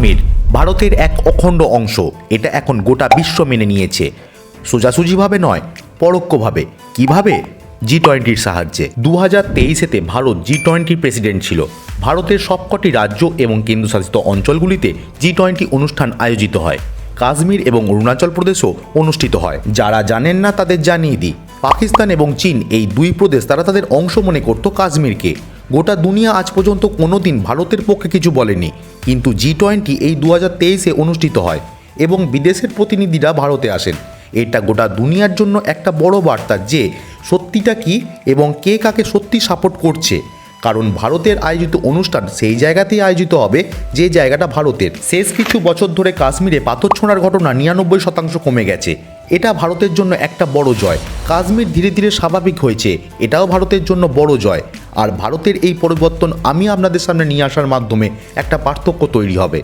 কাশ্মীর ভারতের এক অখণ্ড অংশ। এটা এখন গোটা বিশ্ব মেনে নিয়েছে। সোজাসুজিভাবে নয়, পরোক্ষভাবে। কীভাবে? জি টোয়েন্টির সাহায্যে। দু হাজার তেইশেতে ভারত জি টোয়েন্টির প্রেসিডেন্ট ছিল। ভারতের সবকটি রাজ্য এবং কেন্দ্রশাসিত অঞ্চলগুলিতে জি টোয়েন্টি অনুষ্ঠান আয়োজিত হয়। কাশ্মীর এবং অরুণাচল প্রদেশও অনুষ্ঠিত হয়। যারা জানেন না তাদের জানিয়ে দিই। পাকিস্তান এবং চীন এই দুই প্রদেশ, তারা তাদের অংশ মনে করত কাশ্মীরকে। গোটা দুনিয়া আজ পর্যন্ত কোনো দিন ভারতের পক্ষে কিছু বলেনি। কিন্তু জি টোয়েন্টি এই দু হাজার তেইশে অনুষ্ঠিত হয় এবং বিদেশের প্রতিনিধিরা ভারতে আসেন। এটা গোটা দুনিয়ার জন্য একটা বড় বার্তা যে সত্যিটা কি এবং কে কাকে সত্যি সাপোর্ট করছে। কারণ ভারতের আয়োজিত অনুষ্ঠান সেই জায়গাতেই আয়োজিত হবে, যে জায়গাটা ভারতের। শেষ কিছু বছর ধরে কাশ্মীরে পাথর ছোঁড়ার ঘটনা নিরানব্বই শতাংশ কমে গেছে। এটা ভারতের জন্য একটা বড় জয়। কাশ্মীর ধীরে ধীরে স্বাভাবিক হয়েছে। এটাও ভারতের জন্য বড় জয়। আর ভারতের এই পরিবর্তন আমি আপনাদের সামনে নিয়ে আসার মাধ্যমে একটা পার্থক্য তৈরি হবে।